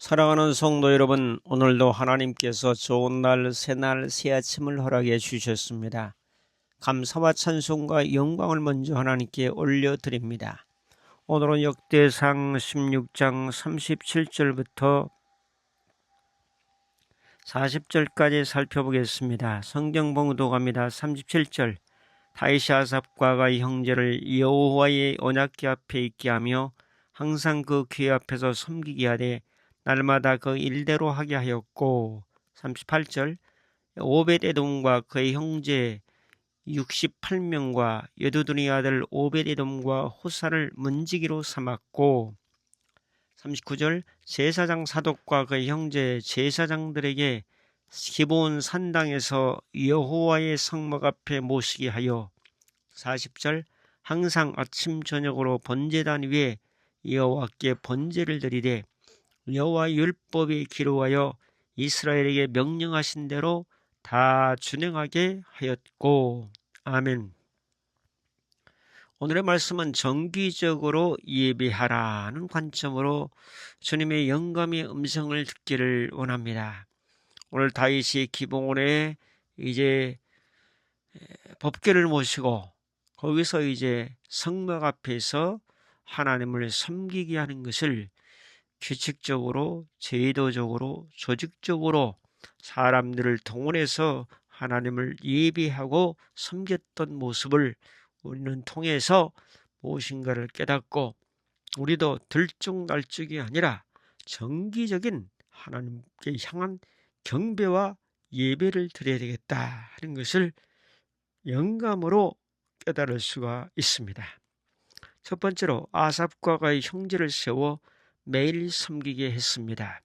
사랑하는 성도 여러분, 오늘도 하나님께서 좋은 날, 새날, 새 아침을 허락해 주셨습니다. 감사와 찬송과 영광을 먼저 하나님께 올려드립니다. 오늘은 역대상 16장 37절부터 40절까지 살펴보겠습니다. 성경 봉독합니다. 37절 다이시 아삽과가 형제를 여호와의 언약궤 앞에 있게 하며 항상 그 귀 앞에서 섬기게 하되 날마다 그 일대로 하게 하였고 38절 오베데돔과 그의 형제 68명과 여두둔이 아들 오베데돔과 호사를 문지기로 삼았고 39절 제사장 사독과 그의 형제 제사장들에게 기본 산당에서 여호와의 성막 앞에 모시게 하여 40절 항상 아침 저녁으로 번제단 위에 여호와께 번제를 드리되 여호와 율법에 기록하여 이스라엘에게 명령하신 대로 다 준행하게 하였고 아멘. 오늘의 말씀은 정기적으로 예배하라는 관점으로 주님의 영감의 음성을 듣기를 원합니다. 오늘 다윗이 기봉원에 이제 법궤를 모시고 거기서 이제 성막 앞에서 하나님을 섬기게 하는 것을 규칙적으로, 제도적으로, 조직적으로 사람들을 동원해서 하나님을 예비하고 섬겼던 모습을 우리는 통해서 무엇인가를 깨닫고 우리도 들쭉날쭉이 아니라 정기적인 하나님께 향한 경배와 예배를 드려야 되겠다 하는 것을 영감으로 깨달을 수가 있습니다. 첫 번째로 아삽과 가의 형제를 세워 매일 섬기게 했습니다.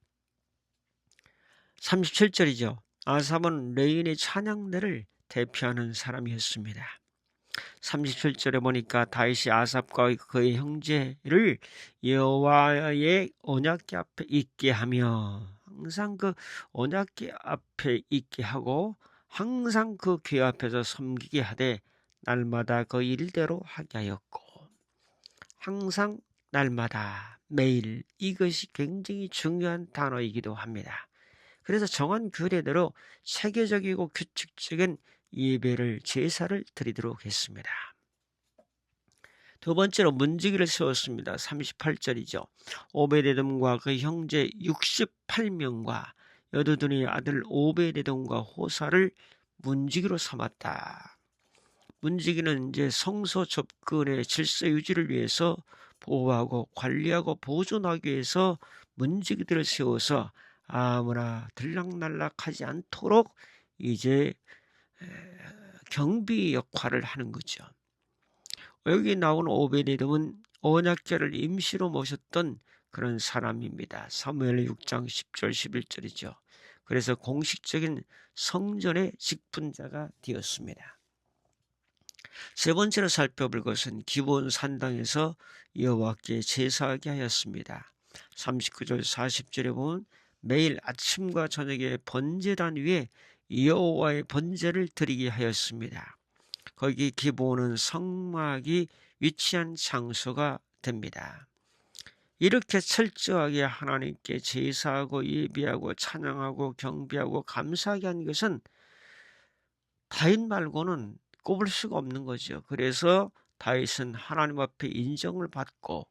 37절이죠. 아삽은 레인의 찬양대를 대표하는 사람이었습니다. 37절에 보니까 다윗이 아삽과 그의 형제를 여호와의 언약궤 앞에 있게 하며 항상 그 언약궤 앞에 있게 하고 항상 그 궤 앞에서 섬기게 하되 날마다 그 일대로 하게 하였고 항상 날마다 매일 이것이 굉장히 중요한 단어이기도 합니다. 그래서 정한 규례대로 체계적이고 규칙적인 예배를 제사를 드리도록 했습니다. 두 번째로 문지기를 세웠습니다. 38절이죠. 오베데돔과 그 형제 68명과 여두둔이 아들 오베데돔과 호사를 문지기로 삼았다. 문지기는 이제 성소 접근의 질서 유지를 위해서 보호하고 관리하고 보존하기 위해서 문지기들을 세워서 아무나 들락날락하지 않도록 이제 경비 역할을 하는 거죠. 여기 나온 오베데돔은 언약궤를 임시로 모셨던 그런 사람입니다. 사무엘 6장 10절 11절이죠. 그래서 공식적인 성전의 직분자가 되었습니다. 세 번째로 살펴볼 것은 기본 산당에서 여호와께 제사하게 하였습니다. 39절 40절에 보면 매일 아침과 저녁에 번제단 위에 여호와의 번제를 드리게 하였습니다. 거기 기본은 성막이 위치한 장소가 됩니다. 이렇게 철저하게 하나님께 제사하고 예비하고 찬양하고 경비하고 감사하게 한 것은 다윗 말고는 꼽을 수가 없는 거죠. 그래서 다윗은 하나님 앞에 인정을 받고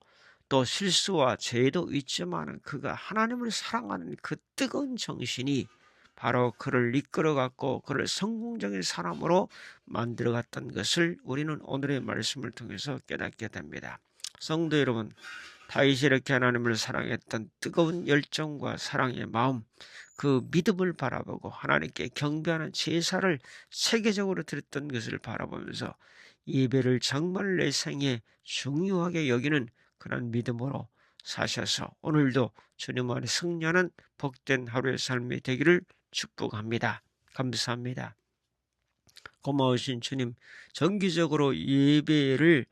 또 실수와 죄도 있지만 그가 하나님을 사랑하는 그 뜨거운 정신이 바로 그를 이끌어갔고 그를 성공적인 사람으로 만들어갔던 것을 우리는 오늘의 말씀을 통해서 깨닫게 됩니다. 성도 여러분, 다윗이 이렇게 하나님을 사랑했던 뜨거운 열정과 사랑의 마음, 그 믿음을 바라보고 하나님께 경배하는 제사를 세계적으로 드렸던 것을 바라보면서 예배를 정말 내 생에 중요하게 여기는 그런 믿음으로 사셔서 오늘도 주님 안에 승리하는 복된 하루의 삶이 되기를 축복합니다. 감사합니다. 고마우신 주님, 정기적으로 예배를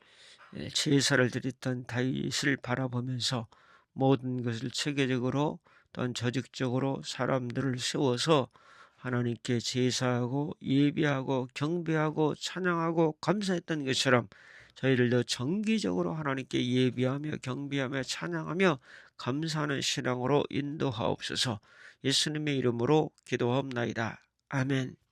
제사를 드렸던 다윗을 바라보면서 모든 것을 체계적으로 또한 조직적으로 사람들을 세워서 하나님께 제사하고 예배하고 경배하고 찬양하고 감사했던 것처럼 저희들도 정기적으로 하나님께 예배하며 경배하며 찬양하며 감사하는 신앙으로 인도하옵소서 예수님의 이름으로 기도하옵나이다. 아멘.